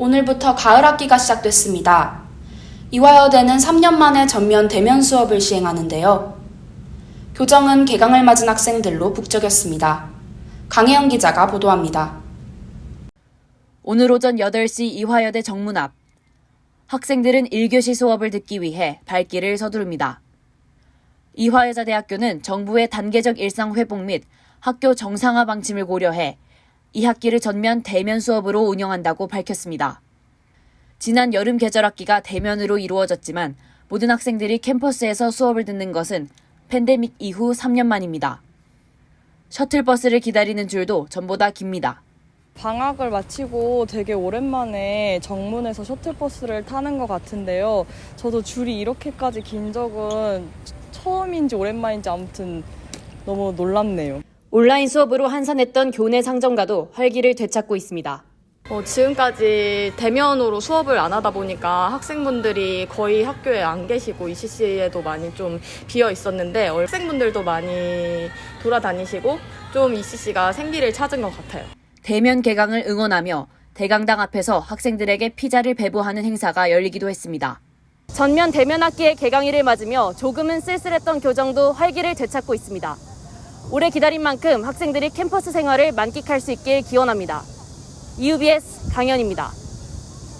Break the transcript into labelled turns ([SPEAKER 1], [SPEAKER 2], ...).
[SPEAKER 1] 오늘부터 가을 학기가 시작됐습니다. 이화여대는 3년 만에 전면 대면 수업을 시행하는데요. 교정은 개강을 맞은 학생들로 북적였습니다. 강혜영 기자가 보도합니다.
[SPEAKER 2] 오늘 오전 8시 이화여대 정문 앞. 학생들은 1교시 수업을 듣기 위해 발길을 서두릅니다. 이화여자대학교는 정부의 단계적 일상 회복 및 학교 정상화 방침을 고려해 이 학기를 전면 대면 수업으로 운영한다고 밝혔습니다. 지난 여름 계절 학기가 대면으로 이루어졌지만 모든 학생들이 캠퍼스에서 수업을 듣는 것은 팬데믹 이후 3년 만입니다. 셔틀버스를 기다리는 줄도 전보다 깁니다.
[SPEAKER 3] 방학을 마치고 되게 오랜만에 정문에서 셔틀버스를 타는 것 같은데요. 저도 줄이 이렇게까지 긴 적은 처음인지 오랜만인지 아무튼 너무 놀랍네요.
[SPEAKER 2] 온라인 수업으로 한산했던 교내 상점가도 활기를 되찾고 있습니다.
[SPEAKER 4] 어, 지금까지 대면으로 수업을 안 하다 보니까 학생분들이 거의 학교에 안 계시고 ECC에도 많이 좀 비어 있었는데 어, 학생분들도 많이 돌아다니시고 좀 ECC가 생기를 찾은 것 같아요.
[SPEAKER 2] 대면 개강을 응원하며 대강당 앞에서 학생들에게 피자를 배부하는 행사가 열리기도 했습니다. 전면 대면 학기의 개강일을 맞으며 조금은 쓸쓸했던 교정도 활기를 되찾고 있습니다. 오래 기다린 만큼 학생들이 캠퍼스 생활을 만끽할 수 있길 기원합니다. EUBS 강연입니다.